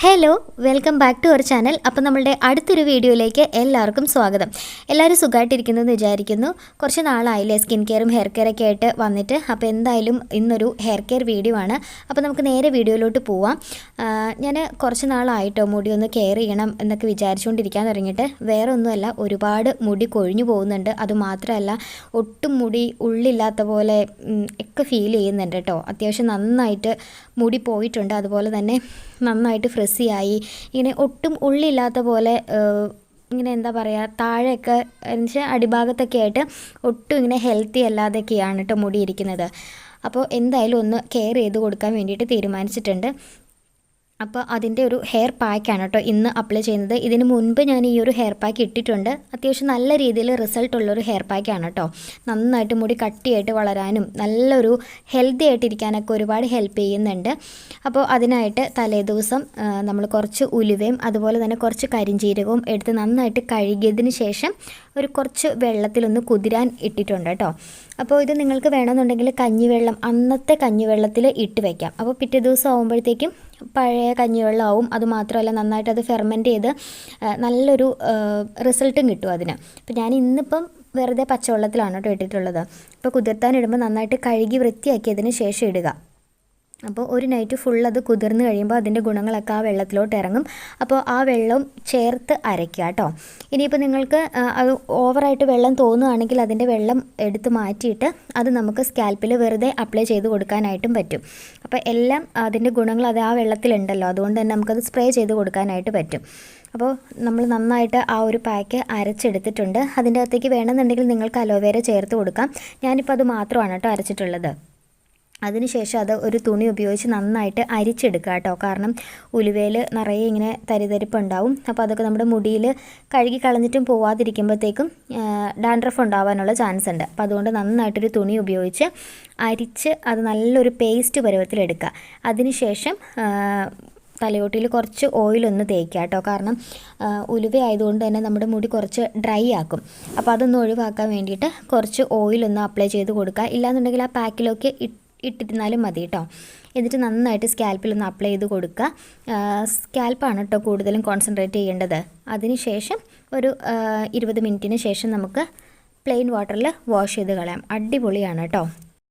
Hello welcome back to our channel അപ്പോൾ നമ്മളുടെ അടുത്തൊരു വീഡിയോയിലേക്ക് എല്ലാവർക്കും സ്വാഗതം. എല്ലാവരും സുഖമായിട്ടിരിക്കുന്നു വിചാരിക്കുന്നു. കുറച്ച് നാളായില്ലേ സ്കിൻ കെയറും ഹെയർ കെയറൊക്കെ ആയിട്ട് വന്നിട്ട്. അപ്പോൾ എന്തായാലും ഇന്നൊരു ഹെയർ കെയർ വീഡിയോ ആണ്. അപ്പോൾ നമുക്ക് നേരെ വീഡിയോയിലോട്ട് പോവാം. ഞാൻ കുറച്ച് നാളായിട്ടോ മുടി ഒന്ന് കെയർ ചെയ്യണം എന്നൊക്കെ വിചാരിച്ചുകൊണ്ടിരിക്കാൻ തുടങ്ങിയിട്ട് വേറെ ഒന്നുമല്ല ഒരുപാട് മുടി കൊഴിഞ്ഞു പോകുന്നുണ്ട്. അതുമാത്രമല്ല ഒട്ടും മുടി ഉള്ളില്ലാത്ത പോലെ ഒക്കെ ഫീൽ ചെയ്യുന്നുണ്ട് കേട്ടോ. അത്യാവശ്യം നന്നായിട്ട് മുടി പോയിട്ടുണ്ട്. അതുപോലെ തന്നെ നന്നായിട്ട് ഫ്രിസിയായി ഇങ്ങനെ ഒട്ടും ഉള്ളില്ലാത്ത പോലെ ഇങ്ങനെ എന്താ പറയുക താഴെയൊക്കെ എന്നുവെച്ചാൽ അടിഭാഗത്തൊക്കെ ആയിട്ട് ഒട്ടും ഇങ്ങനെ ഹെൽത്തി അല്ലാതെയൊക്കെയാണ് കേട്ടോ മുടി ഇരിക്കുന്നത് അപ്പോൾ എന്തായാലും ഒന്ന് കെയർ ചെയ്ത് കൊടുക്കാൻ വേണ്ടിയിട്ട് തീരുമാനിച്ചിട്ടുണ്ട്. അപ്പോൾ അതിന്റെ ഒരു ഹെയർ പാക്കാണ് കേട്ടോ ഇന്ന് അപ്ലൈ ചെയ്യുന്നത്. ഇതിന് മുൻപ് ഞാൻ ഈ ഒരു ഹെയർ പാക്ക് ഇട്ടിട്ടുണ്ട്. അത്യാവശ്യം നല്ല രീതിയിൽ റിസൾട്ട് ഉള്ളൊരു ഹെയർ പാക്കാണ് കേട്ടോ. നന്നായിട്ട് മുടി കട്ടിയായിട്ട് വളരാനും നല്ലൊരു ഹെൽത്തി ആയിട്ടിരിക്കാനൊക്കെ ഒരുപാട് ഹെൽപ്പ് ചെയ്യുന്നുണ്ട്. അപ്പോൾ അതിനായിട്ട് തലേദിവസം നമ്മൾ കുറച്ച് ഉലുവയും അതുപോലെ തന്നെ കുറച്ച് കരിഞ്ജീരകവും എടുത്ത് നന്നായിട്ട് കഴുകിയതിന് ശേഷം ഒരു കുറച്ച് വെള്ളത്തിലൊന്ന് കുതിരാൻ ഇട്ടിട്ടുണ്ട് കേട്ടോ. അപ്പോൾ ഇത് നിങ്ങൾക്ക് വേണമെന്നുണ്ടെങ്കിൽ കഞ്ഞിവെള്ളം അന്നത്തെ കഞ്ഞിവെള്ളത്തിൽ ഇട്ട് വയ്ക്കാം അപ്പോൾ പിറ്റേ ദിവസം ആകുമ്പോഴത്തേക്കും പഴയ കഞ്ഞിവെള്ളമാവും. അതുമാത്രമല്ല നന്നായിട്ട് അത് ഫെർമെന്റ് ചെയ്ത് നല്ലൊരു റിസൾട്ടും കിട്ടും അതിന്. അപ്പോൾ ഞാൻ ഇന്നിപ്പം വെറുതെ പച്ചവെള്ളത്തിലാണ് കേട്ടോ ഇട്ടിട്ടുള്ളത്. അപ്പോൾ കുതിർത്താനിടുമ്പോൾ നന്നായിട്ട് കഴുകി വൃത്തിയാക്കിയതിന് ശേഷം ഇടുക. അപ്പോൾ ഒരു നൈറ്റ് ഫുൾ അത് കുതിർന്ന് കഴിയുമ്പോൾ അതിന്റെ ഗുണങ്ങളൊക്കെ ആ വെള്ളത്തിലോട്ട് ഇറങ്ങും. അപ്പോൾ ആ വെള്ളം ചേർത്ത് അരയ്ക്കുക കേട്ടോ. ഇനിയിപ്പോൾ നിങ്ങൾക്ക് അത് ഓവറായിട്ട് വെള്ളം തോന്നുകയാണെങ്കിൽ അതിന്റെ വെള്ളം എടുത്ത് മാറ്റിയിട്ട് അത് നമുക്ക് സ്കാൽപ്പിൽ വെറുതെ അപ്ലൈ ചെയ്ത് കൊടുക്കാനായിട്ടും പറ്റും. അപ്പോൾ എല്ലാം അതിന്റെ ഗുണങ്ങൾ അത് ആ വെള്ളത്തിലുണ്ടല്ലോ. അതുകൊണ്ട് തന്നെ നമുക്കത് സ്പ്രേ ചെയ്ത് കൊടുക്കാനായിട്ട് പറ്റും. അപ്പോൾ നമ്മൾ നന്നായിട്ട് ആ ഒരു പാക്ക് അരച്ചെടുത്തിട്ടുണ്ട്. അതിന്റെ അകത്തേക്ക് വേണമെന്നുണ്ടെങ്കിൽ നിങ്ങൾക്ക് അലോവേര ചേർത്ത് കൊടുക്കാം. ഞാനിപ്പോൾ അത് മാത്രമാണ് കേട്ടോ അരച്ചിട്ടുള്ളത്. അതിനുശേഷം അത് ഒരു തുണി ഉപയോഗിച്ച് നന്നായിട്ട് അരിച്ചെടുക്കുക കേട്ടോ. കാരണം ഉലുവയിൽ നിറയെ ഇങ്ങനെ തരിതരിപ്പ് ഉണ്ടാവും അപ്പോൾ അതൊക്കെ നമ്മുടെ മുടിയിൽ കഴുകി കളഞ്ഞിട്ടും പോവാതിരിക്കുമ്പോഴത്തേക്കും ഡാൻഡ്രഫ് ഉണ്ടാവാനുള്ള ചാൻസ് ഉണ്ട്. അപ്പോൾ അതുകൊണ്ട് നന്നായിട്ടൊരു തുണി ഉപയോഗിച്ച് അരിച്ച് അത് നല്ലൊരു പേസ്റ്റ് പരുവത്തിലെടുക്കുക അതിനുശേഷം തലയോട്ടിയിൽ കുറച്ച് ഓയിലൊന്ന് തേക്കുക കേട്ടോ. കാരണം ഉലുവ ആയതുകൊണ്ട് തന്നെ നമ്മുടെ മുടി കുറച്ച് ഡ്രൈ ആക്കും. അപ്പോൾ അതൊന്ന് ഒഴിവാക്കാൻ വേണ്ടിയിട്ട് കുറച്ച് ഓയിലൊന്ന് അപ്ലൈ ചെയ്ത് കൊടുക്കുക. ഇല്ലാന്നുണ്ടെങ്കിൽ ആ പാക്കിലൊക്കെ ഇട്ട് ഇട്ടിരുന്നാലും മതി കേട്ടോ എന്നിട്ട് നന്നായിട്ട് സ്കാൽപ്പിൽ ഒന്ന് അപ്ലൈ ചെയ്ത് കൊടുക്കുക സ്കാൽപ്പാണ് കേട്ടോ കൂടുതലും കോൺസെൻട്രേറ്റ് ചെയ്യേണ്ടത്. അതിനുശേഷം ഒരു ഇരുപത് മിനിറ്റിന് ശേഷം നമുക്ക് പ്ലെയിൻ വാട്ടറിൽ വാഷ് ചെയ്ത് കളയാം. അടിപൊളിയാണ് കേട്ടോ